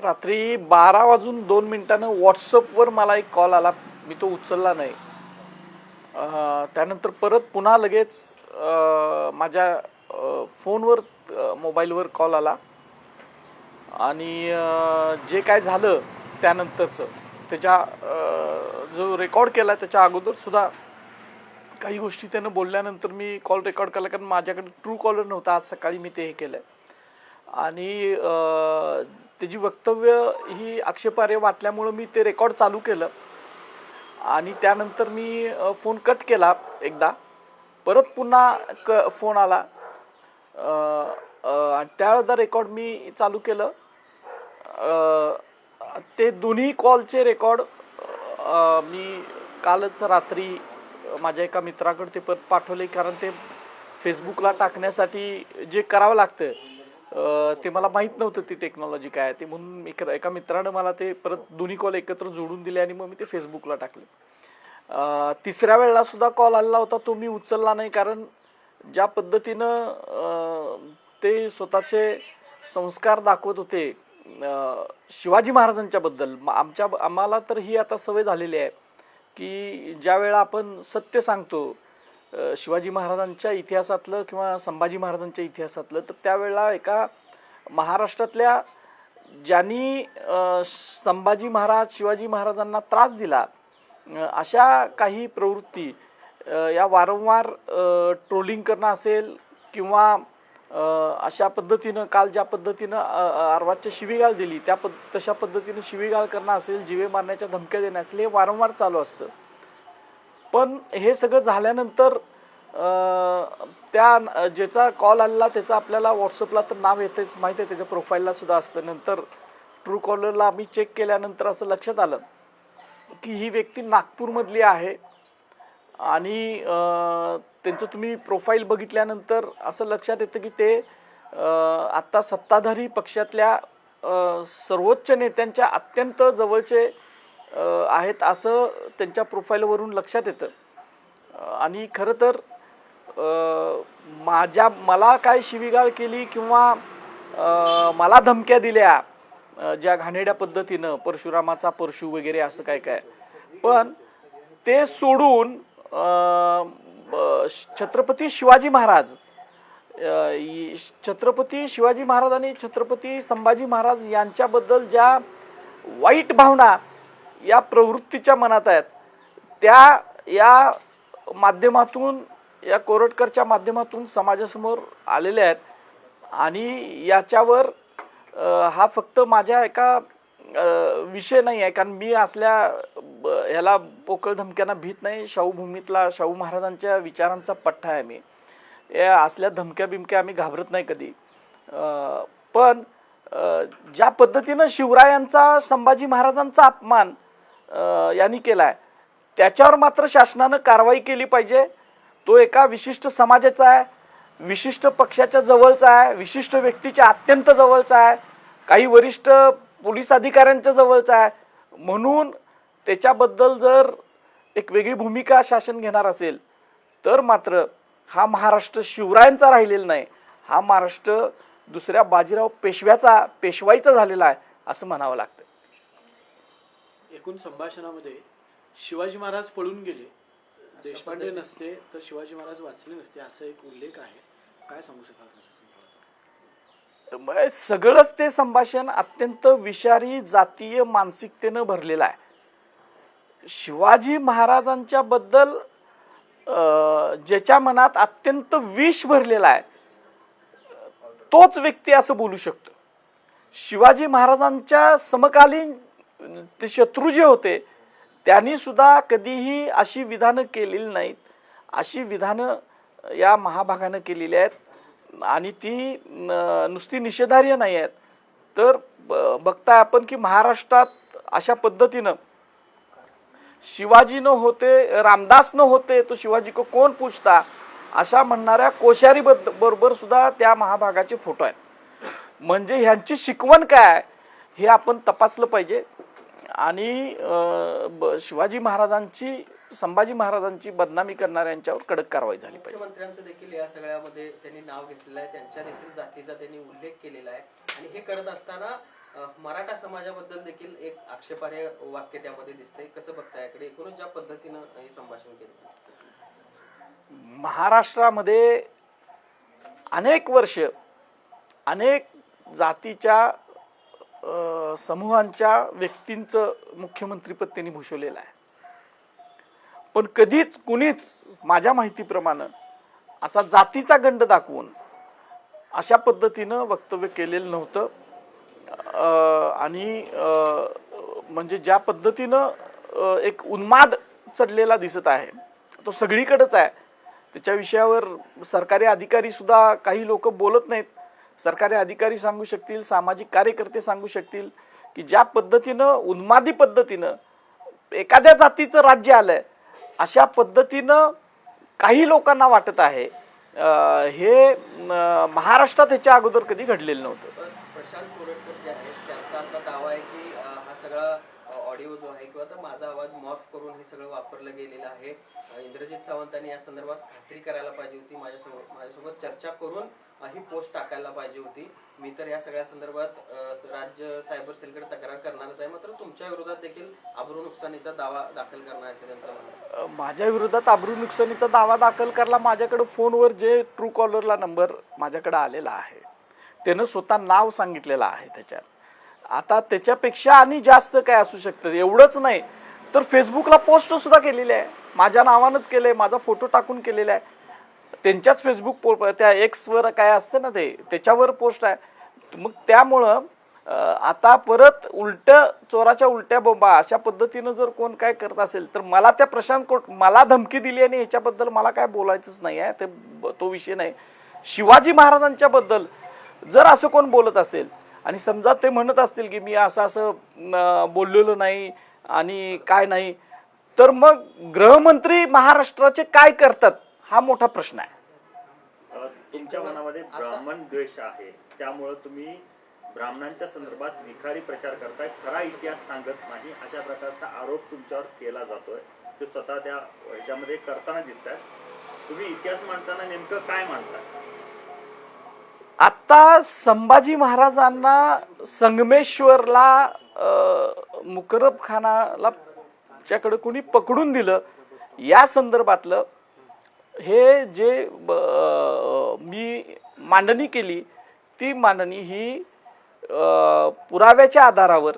रात्री बारा वाजून दोन मिनिटानं व्हॉट्सअपवर मला एक कॉल आला. मी तो उचलला नाही. त्यानंतर परत पुन्हा लगेच माझ्या फोनवर मोबाईलवर कॉल आला. आणि जे काय झालं त्यानंतरचं त्याच्या जो रेकॉर्ड केला त्याच्या अगोदरसुद्धा काही गोष्टी त्यानं बोलल्यानंतर मी कॉल रेकॉर्ड केला कारण माझ्याकडे ट्रू कॉलर नव्हता. आज सकाळी मी ते हे केलं आणि त्याची वक्तव्य ही आक्षेपार्ह वाटल्यामुळं मी ते रेकॉर्ड चालू केलं. आणि त्यानंतर मी फोन कट केला एकदा. परत पुन्हा क फोन आला. आणि त्यावेळेला रेकॉर्ड मी चालू केलं. ते दोन्ही कॉलचे रेकॉर्ड मी कालच रात्री माझ्या एका मित्राकडे ते परत पाठवले कारण ते फेसबुकला टाकण्यासाठी जे करावं लागतं ते मला माहीत नव्हतं ती टेक्नॉलॉजी काय ते म्हणून एक एका मित्रानं मला ते परत दोन्ही कॉल एकत्र जोडून दिले आणि मग मी ते फेसबुकला टाकले. तिसऱ्या वेळेला सुद्धा कॉल आलेला होता. तो मी उचलला नाही कारण ज्या पद्धतीनं ते स्वतःचे संस्कार दाखवत होते शिवाजी महाराजांच्याबद्दल म- आमच्या आम्हाला तर ही आता सवय झालेली आहे की ज्या वेळा आपण सत्य सांगतो शिवाजी महाराजांच्या इतिहासातलं किंवा संभाजी महाराजांच्या इतिहासातलं तर त्यावेळेला एका महाराष्ट्रातल्या ज्यांनी संभाजी महाराज शिवाजी महाराजांना त्रास दिला अशा काही प्रवृत्ती या वारंवार ट्रोलिंग करणं असेल किंवा अशा पद्धतीनं काल ज्या पद्धतीनं अर्वाजच्या शिवीगाळ दिली त्या पद तशा पद्धतीनं शिवीगाळ करणं असेल जिवे मारण्याच्या धमक्या देणं असेल हे वारंवार चालू असतं. पण हे सगळं झाल्यानंतर त्या ज्याचा कॉल आलेला त्याचा आपल्याला व्हॉट्सअपला तर नाव येतेच माहिती आहे त्याच्या प्रोफाईलला सुद्धा असतं. नंतर ट्रू कॉलरला आम्ही चेक केल्यानंतर असं लक्षात आलं की ही व्यक्ती नागपूरमधली आहे. आणि त्यांचं तुम्ही प्रोफाईल बघितल्यानंतर असं लक्षात येतं की ते आत्ता सत्ताधारी पक्षातल्या सर्वोच्च नेत्यांच्या अत्यंत जवळचे आहेत असं त्यांच्या प्रोफाईलवरून लक्षात येतं. आणि खरं तर माझ्या मला काय शिवीगाळ केली किंवा मला धमक्या दिल्या ज्या घाणेड्या पद्धतीनं परशुरामाचा परशु वगैरे असं काय काय. पण ते सोडून छत्रपती शिवाजी महाराज छत्रपती शिवाजी महाराज आणि छत्रपती संभाजी महाराज यांच्याबद्दल ज्या वाईट भावना या प्रवृत्तीच्या मनात आहेत. त्या या माध्यमातून या कोरटकरच्या माध्यमातून समाजासमोर आलेल्या आहेत. आणि याच्यावर हा फक्त माझ्या एका विषय नाही आहे. कारण मी असल्या ब- ह्याला पोकळ धमक्यांना भीत नाही. शाहू भूमीतला शाहू महाराजांच्या विचारांचा पठ्ठा आहे मी. या असल्या धमक्या बिमक्या आम्ही घाबरत नाही कधी. पण ज्या पद्धतीनं शिवरायांचा संभाजी महाराजांचा अपमान यांनी केला आहे त्याच्यावर मात्र शासनानं कारवाई केली पाहिजे. तो एका विशिष्ट समाजाचा आहे विशिष्ट पक्षाच्या जवळचा आहे विशिष्ट व्यक्तीच्या अत्यंत जवळचा आहे काही वरिष्ठ पोलीस अधिकाऱ्यांच्या जवळचा आहे. म्हणून त्याच्याबद्दल जर एक वेगळी भूमिका शासन घेणार असेल तर मात्र हा महाराष्ट्र शिवरायांचा राहिलेला नाही. हा महाराष्ट्र दुसऱ्या बाजीराव पेशव्याचा पेशवाईचा झालेला आहे असं म्हणावं लागतं. एकूण संभाषणामध्ये शिवाजी महाराज पळून गेले. देशपांडे नसते तर शिवाजी महाराज वाचले नसते असा एक उल्लेख आहे. काय सांगू शकाल संदर्भात? मग सगळंच ते संभाषण अत्यंत विषारी जातीय मानसिकतेनं भरलेलं आहे. शिवाजी महाराजांच्या बद्दल ज्याच्या मनात अत्यंत विष भरलेला आहे तोच व्यक्ती असं बोलू शकतो. शिवाजी महाराजांच्या समकालीन ते शत्रू जे होते. त्यांनी सुद्धा कधीही अशी विधानं केलेली नाहीत. अशी विधानं या महाभागानं केलेली आहेत. आणि ती न- नुसती निषेधार्य नाही आहेत. तर ब- बघताय आपण की महाराष्ट्रात अशा पद्धतीनं शिवाजी न होते रामदास न होते तो शिवाजी को कोण पूछता अशा म्हणणाऱ्या कोश्यारी बद्द बरोबर सुद्धा त्या महाभागाचे फोटो आहेत. म्हणजे ह्यांची शिकवण काय हे आपण तपासलं पाहिजे. आणि शिवाजी महाराजांची संभाजी महाराजांची बदनामी करणाऱ्यांच्यावर कडक कारवाई झाली पाहिजे. मुख्यमंत्र्यांचं देखील या सगळ्यामध्ये त्यांनी नाव घेतलेलं आहे. त्यांच्या देखील जातीचा त्यांनी उल्लेख केलेला आहे. आणि हे करत असताना मराठा समाजाबद्दल देखील एक आक्षेपार्ह वाक्य त्यामध्ये दिसतंय. कसं बघताय याकडे? एकूणच ज्या पद्धतीनं हे संभाषण केलं? महाराष्ट्रामध्ये अनेक वर्ष अनेक जातीच्या समूहांच्या व्यक्तींचं मुख्यमंत्रीपद त्यांनी भूषवलेलं आहे. पण कधीच कुणीच माझ्या माहितीप्रमाणे असा जातीचा गंड दाखवून अशा पद्धतीनं वक्तव्य केलेलं नव्हतं. आणि म्हणजे ज्या पद्धतीनं एक उन्माद चढलेला दिसत आहे तो सगळीकडेच आहे. त्याच्या विषयावर सरकारी अधिकारी सुद्धा काही लोक बोलत नाहीत. सरकारी अधिकारी सांगू शकतील सामाजिक कार्यकर्ते सांगू शकतील की ज्या पद्धतीनं उन्मादी पद्धतीनं एखाद्या जातीचं राज्य आलंय अशा पद्धतीनं काही लोकांना वाटत आहे हे महाराष्ट्रात ह्याच्या अगोदर कधी घडलेलं नव्हतं. प्रशांत कोरटकर जे आहेत त्यांचा असा दावा आहे की हा सगळा ऑडिओ जो आहे किंवा माझा आवाज मॉफ करून हे सगळं वापरलं गेलेलं आहे. इंद्रजित सावंतांनी या संदर्भात खात्री करायला पाहिजे होती. माझ्यासोबत माझ्यासोबत चर्चा करून ही पोस्ट टाकायला पाहिजे होती. मी तर या सगळ्या संदर्भात राज्य सायबर सेलकडे तक्रार करणारच आहे. मात्र तुमच्या विरोधात देखील अब्रू नुकसानीचा दावा दाखल करणार असं त्यांचं म्हणणं माझ्या विरोधात आबरू नुकसानीचा दावा दाखल करला. माझ्याकडे फोनवर जे ट्रू कॉलरला नंबर माझ्याकडे आलेला आहे त्यानं स्वतः नाव सांगितलेलं आहे त्याच्यात. आता त्याच्यापेक्षा आणि जास्त काय असू शकतं? एवढंच नाही. तर फेसबुकला पोस्ट सुद्धा केलेली आहे. माझ्या नावानंच केलं आहे माझा फोटो टाकून केलेला आहे. त्यांच्याच फेसबुक पो त्या एक्सवर काय असतं ना ते? त्याच्यावर पोस्ट आहे. मग त्यामुळं आता परत उलट चोराच्या उलट्या बोंबा अशा पद्धतीनं जर कोण काय करत असेल तर मला त्या प्रशांत कोट मला धमकी दिली आणि याच्याबद्दल मला काय बोलायचंच नाही आहे. ते तो विषय नाही. शिवाजी महाराजांच्याबद्दल जर असं कोण बोलत असेल आणि समजा ते म्हणत असतील की मी असं असं बोललेलो नाही आणि काय नाही तर मग गृहमंत्री महाराष्ट्राचे काय करतात हा मोठा प्रश्न आहे. तुमच्या मनामध्ये ब्राह्मण द्वेष आहे त्यामुळं तुम्ही ब्राह्मणांच्या संदर्भात विखारी प्रचार करताय खरा इतिहास सांगत नाही अशा प्रकारचा आरोप तुमच्यावर केला जातोय ते स्वतः त्या ह्याच्यामध्ये करताना दिसत तुम्ही इतिहास मांडताना नेमकं काय मांडताय? आत्ता संभाजी महाराजांना संगमेश्वरला मुकरब खानाला च्याकडे कोणी पकडून दिलं या संदर्भातलं हे जे ब- मी मांडणी केली ती मांडणी ही पुराव्याच्या आधारावर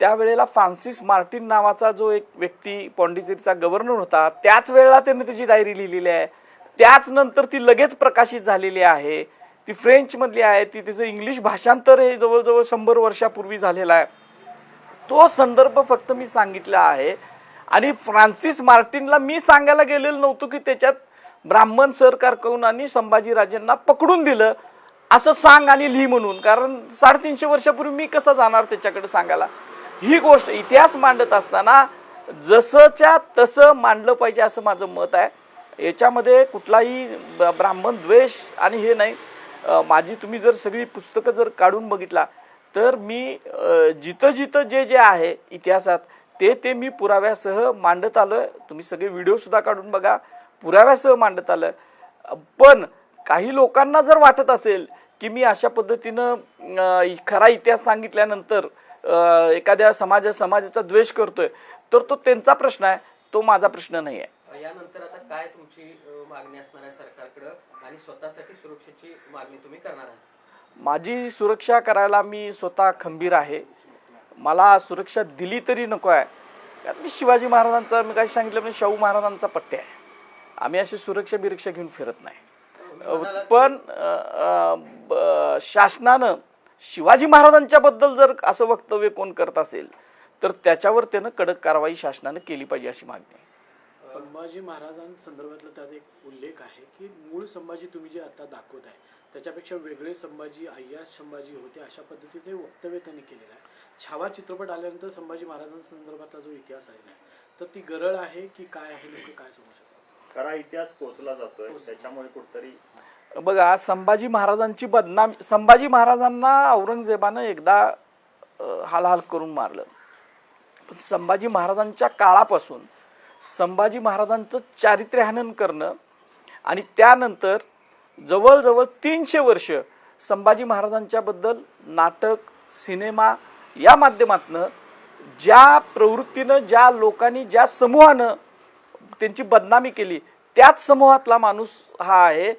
त्यावेळेला फ्रान्सिस मार्टिन नावाचा जो एक व्यक्ती पॉंडिचेरीचा गव्हर्नर होता त्याच वेळेला त्याने त्याची डायरी लिहिलेली आहे. त्याच नंतर ती लगेच प्रकाशित झालेली आहे. ती फ्रेंचमधली आहे ती तिचं इंग्लिश भाषांतर हे जवळजवळ शंभर वर्षापूर्वी झालेलं आहे. तो संदर्भ फक्त मी सांगितला आहे आणि फ्रान्सिस मार्टिनला मी सांगायला गेलेलो नव्हतो की त्याच्यात ब्राह्मण सरकार करून आणि संभाजीराजेंना पकडून दिलं असं सांग आणि लिही म्हणून. कारण साडेतीनशे वर्षापूर्वी मी कसं जाणार त्याच्याकडे सांगायला? ही गोष्ट इतिहास मांडत असताना जसंच्या तसं मांडलं पाहिजे असं माझं मत आहे. याच्यामध्ये कुठलाही ब- ब्राह्मण द्वेष आणि हे नाही. माझी तुम्ही जर सगळी पुस्तकं जर काढून बघितला तर मी जिथं जिथं जे जे आहे इतिहासात ते ते मी पुराव्यासह मांडत आलं तुम्ही सगळे व्हिडिओसुद्धा काढून बघा पुराव्यासह मांडत आलं पण काही लोकांना जर वाटत असेल की मी अशा पद्धतीनं खरा इतिहास सांगितल्यानंतर एखाद्या समाजा समाजाचा द्वेष करतोय तर तो त्यांचा प्रश्न आहे तो माझा प्रश्न नाही आहे यानंतर आता काय तुमची मागणी असणार आहे सरकारकडं आणि स्वतःसाठी सुरक्षेची मागणी तुम्ही करणार आहात? माझी सुरक्षा करायला मी स्वतः खंबीर आहे. मला सुरक्षा दिली तरी नको आहे. कारण मी शिवाजी महाराजांचा मी काय सांगितलं म्हणजे शाहू महाराजांचा पट्टे आहे. आम्ही अशी सुरक्षा बिरक्षा घेऊन फिरत नाही. पण शासनानं शिवाजी महाराजांच्या बद्दल जर असं वक्तव्य कोण करत असेल तर त्याच्यावर त्यानं कडक कारवाई शासनानं केली पाहिजे अशी मागणी संभाजी महाराजांसंदर्भातला त्यात एक उल्लेख आहे की मूळ संभाजी तुम्ही जे आता दाखवत आहे त्याच्यापेक्षा वेगळे संभाजी अय्याज संभाजी होते अशा पद्धतीचे वक्तव्य त्यांनी केलेलं आहे. छावा चित्रपट आल्यानंतर संभाजी महाराजांसंदर्भातला जो इतिहास आहे तर ती गरळ आहे की काय आहे लोक काय समजू शकतात खरा इतिहास पोचला जातोय त्याच्यामुळे कुठतरी बघा संभाजी महाराजांची बदनामी संभाजी महाराजांना औरंगजेबानं एकदा हालहाल करून मारलं. पण संभाजी महाराजांच्या काळापासून संभाजी महाराजांचं चारित्र्यहनन करणं आणि त्यानंतर जवळजवळ तीनशे वर्ष संभाजी महाराजांच्याबद्दल नाटक सिनेमा या माध्यमातनं ज्या प्रवृत्तीनं ज्या लोकांनी ज्या समूहानं त्यांची बदनामी केली त्याच समूहातला माणूस हा आहे.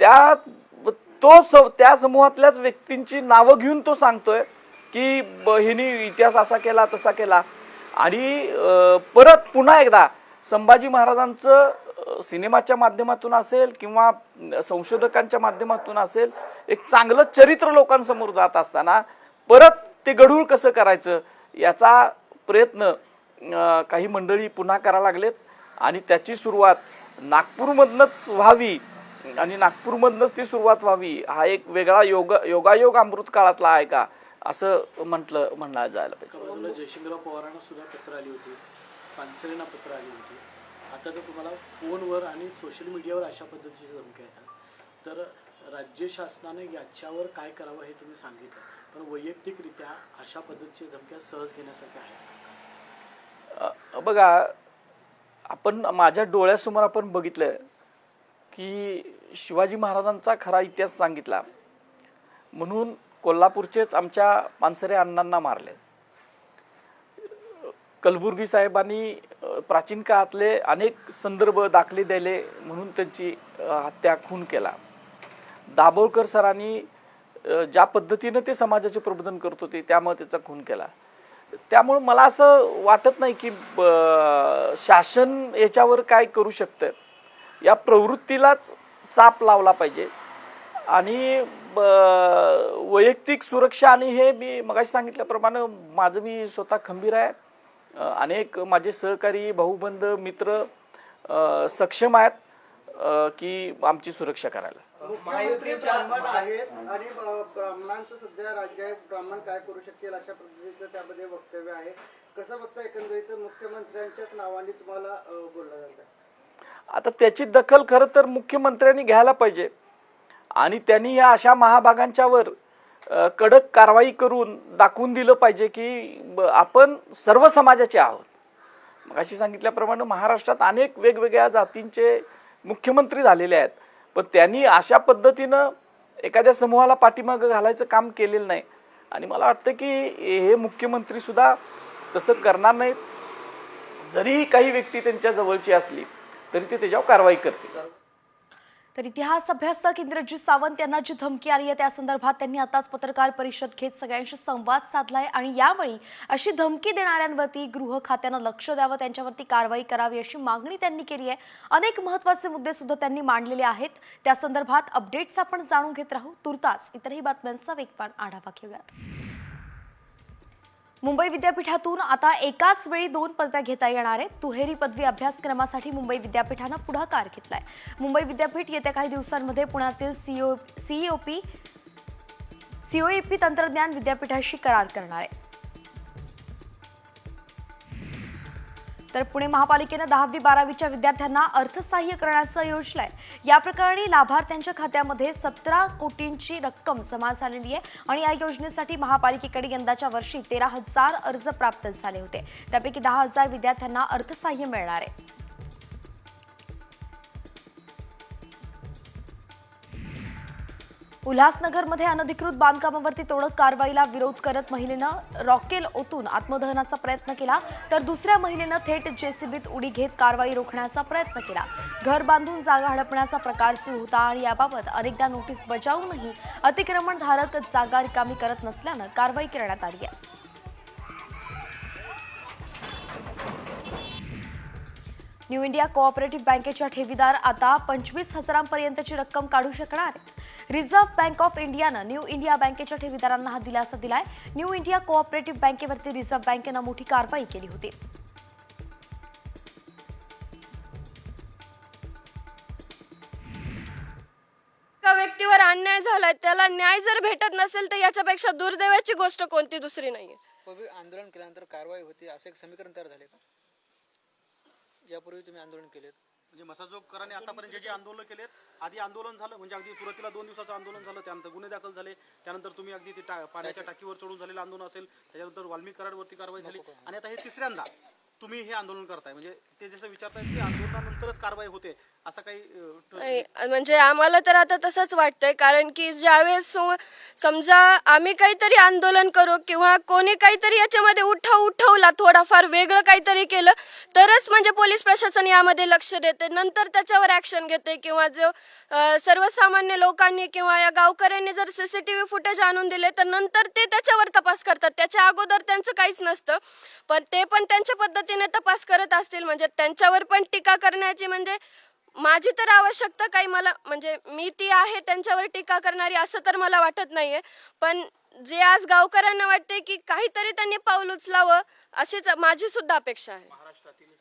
त्या तो स त्या समूहातल्याच व्यक्तींची नावं घेऊन तो सांगतोय की हिनी इतिहास असा केला तसा केला. आणि परत पुन्हा एकदा संभाजी महाराजांचं सिनेमाच्या माध्यमातून असेल किंवा संशोधकांच्या माध्यमातून असेल एक चांगलं चरित्र लोकांसमोर जात असताना परत ते गढूळ कसं करायचं याचा प्रयत्न काही मंडळी पुन्हा करायला लागलेत. आणि त्याची सुरुवात नागपूरमधनंच व्हावी आणि नागपूरमधनंच ती सुरुवात व्हावी हा एक वेगळा योग योगायोग अमृत काळातला आहे का असं म्हटलं म्हणलं जायला पाहिजे. एका जयशंकरराव पवारांना सुद्धा पत्र आली होती. पानसरेंना पत्र आली होती. आता तर तुम्हाला फोनवर आणि सोशल मीडियावर अशा पद्धतीच्या धमक्या येतात. तर राज्य शासनाने याच्यावर काय करावं हे तुम्ही सांगितलं. पण वैयक्तिकरित्या अशा पद्धतीच्या धमक्या सहज घेण्यासारख्या आहेत बघा आपण माझ्या डोळ्यासमोर आपण बघितलं की शिवाजी महाराजांचा खरा इतिहास सांगितला. म्हणून कोल्हापूरचेच आमच्या पानसरे अण्णांना मारले कलबुर्गी साहेबांनी प्राचीन काळातले अनेक संदर्भ दाखले द्यायले म्हणून त्यांची हत्या खून केला. दाभोळकर सरांनी ज्या पद्धतीनं ते समाजाचे प्रबोधन करत होते त्यामुळे त्याचा खून केला. त्यामुळे मला असं वाटत नाही की ब- शासन याच्यावर काय करू शकतं या प्रवृत्तीलाच चाप लावला पाहिजे. आणि ब- वैयक्तिक सुरक्षा आणि हे मी मगाशी सांगितल्याप्रमाणे माझं मी स्वतः खंबीर आहे. अनेक माझे सहकारी भाऊबंध मित्र सक्षम आहेत की आमची सुरक्षा करायला. मुख्यमंत्री महायुतीच्या ब्राह्मण आहेत आणि ब्राह्मणांचं सध्या राज्य आहे. ब्राह्मण काय करू शकतील अशा पद्धतीचं त्यामध्ये वक्तव्य आहे. कसं बघता एकंदरीत मुख्यमंत्र्यांच्याच नावाने तुम्हाला बोललं जातं? आता त्याची दखल खरं तर मुख्यमंत्र्यांनी घ्यायला पाहिजे. आणि त्यांनी या अशा महाभागांच्यावर कडक कारवाई करून दाखवून दिलं पाहिजे की ब- आपण सर्व समाजाचे आहोत. मग अशी सांगितल्याप्रमाणे महाराष्ट्रात अनेक वेगवेगळ्या जातींचे मुख्यमंत्री झालेले आहेत. पण त्यांनी अशा पद्धतीनं एखाद्या समूहाला पाठीमागं घालायचं काम केलेलं नाही. आणि मला वाटतं की हे मुख्यमंत्रीसुद्धा तसं करणार नाहीत. जरी काही व्यक्ती त्यांच्या जवळची असली तरी ते त्याच्यावर कारवाई करतील. तर इतिहास अभ्यासक इंद्रजीत सावंत यांना जी धमकी आली आहे त्या संदर्भात त्यांनी आताच पत्रकार परिषद घेत सगळ्यांशी संवाद साधलाय आणि यावेळी अशी धमकी देणाऱ्यांवरती गृह खात्यानं लक्ष द्यावं त्यांच्यावरती कारवाई करावी अशी मागणी त्यांनी केली आहे. अनेक महत्त्वाचे मुद्दे सुद्धा त्यांनी मांडलेले आहेत. त्या संदर्भात अपडेट्स आपण जाणून घेत राहू. तुर्तास इतरही बातम्यांचा वेगवान आढावा घेऊयात. मुंबई विद्यापीठातून आता एकाच वेळी दोन पदव्या घेता येणार आहेत. दुहेरी पदवी अभ्यासक्रमासाठी मुंबई विद्यापीठानं पुढाकार घेतलाय. मुंबई विद्यापीठ येत्या काही दिवसांमध्ये पुण्यातील सीओ सीईओपी सीओईपी तंत्रज्ञान विद्यापीठाशी करार करणार आहे. तर पुणे महापालिकेनं दहावी बारावीच्या विद्यार्थ्यांना अर्थसहाय्य करण्याचं योजलंय. या प्रकरणी लाभार्थ्यांच्या खात्यामध्ये सतरा कोटींची रक्कम जमा झालेली आहे आणि या योजनेसाठी महापालिकेकडे यंदाच्या वर्षी तेरा हजार अर्ज प्राप्त झाले होते. त्यापैकी दहा हजार विद्यार्थ्यांना अर्थसहाय्य मिळणार आहे. उल्हासनगरमध्ये अनधिकृत बांधकामावरती तोडक कारवाईला विरोध करत महिलेनं रॉकेल ओतून आत्मदहनाचा प्रयत्न केला तर दुसऱ्या महिलेनं थेट जेसीबीत उडी घेत कारवाई रोखण्याचा प्रयत्न केला. घर बांधून जागा हडपण्याचा प्रकार सुरू होता आणि याबाबत अनेकदा नोटीस बजावूनही अतिक्रमणधारक जागा रिकामी करत नसल्यानं कारवाई करण्यात आली आहे. न्यू इंडिया कोऑपरेटिव्ह बँकेच्या ठेवीदार आता पंचवीस हजारांपर्यंतची रक्कम काढू शकणार. रिझर्व्ह बँक ऑफ इंडियानं न्यू इंडिया बँकेच्या ठेवीदारांना हा दिलासा दिलाय. न्यू इंडिया कोऑपरेटिव्ह बँकेवरती रिझर्व्ह बँकेनं मोठी कारवाई केली होती. एका व्यक्तीवर अन्याय झालाय त्याला न्याय जर भेटत नसेल तर याच्यापेक्षा दुर्दैवाची गोष्ट कोणती दुसरी नाहीये. आंदोलन केल्यानंतर कारवाई होती असं एक समीकरण तयार झाले का? यापूर्वी तुम्ही आंदोलन केलेत. म्हणजे मसाजोगकरांनी आतापर्यंत जे जे आंदोलन केलेत आधी आंदोलन झालं म्हणजे अगदी सुरुवातीला दोन दिवसाचं आंदोलन झालं त्यानंतर गुन्हे दाखल झाले त्यानंतर तुम्ही अगदी ते टा- पाण्याच्या टाकीवर चढून झालेलं आंदोलन असेल त्याच्यानंतर वाल्मिक कराडवरती कारवाई झाली आणि आता हे तिसऱ्यांदा तुम्ही हे आंदोलन करताय. म्हणजे ते जसं विचारतायत की आंदोलनानंतरच कारवाई होते असं काही नाही म्हणजे आम्हाला तर आता तसंच वाटतंय कारण की ज्यावेळेस समजा आम्ही काहीतरी आंदोलन करू किंवा कोणी काहीतरी याच्यामध्ये उठाव उठवला थोडाफार वेगळं काहीतरी केलं तरच म्हणजे पोलीस प्रशासन यामध्ये लक्ष देते. नंतर त्याच्यावर ऍक्शन घेते किंवा जो सर्वसामान्य लोकांनी किंवा या गावकऱ्यांनी जर सीसीटीव्ही फुटेज आणून दिले तर नंतर ते त्याच्यावर तपास करतात. त्याच्या अगोदर त्यांचं काहीच नसतं. पण ते पण त्यांच्या पद्धतीने तपास करत असतील. म्हणजे त्यांच्यावर पण टीका करण्याची म्हणजे माझी तर आवश्यकता काही मला म्हणजे मी ती आहे त्यांच्यावर टीका करणारी असं तर मला वाटत नाहीये. पण जे आज गावकऱ्यांना वाटते की काहीतरी त्यांनी पाऊल उचलावं अशीच माझी सुद्धा अपेक्षा आहे. महाराष्ट्रातील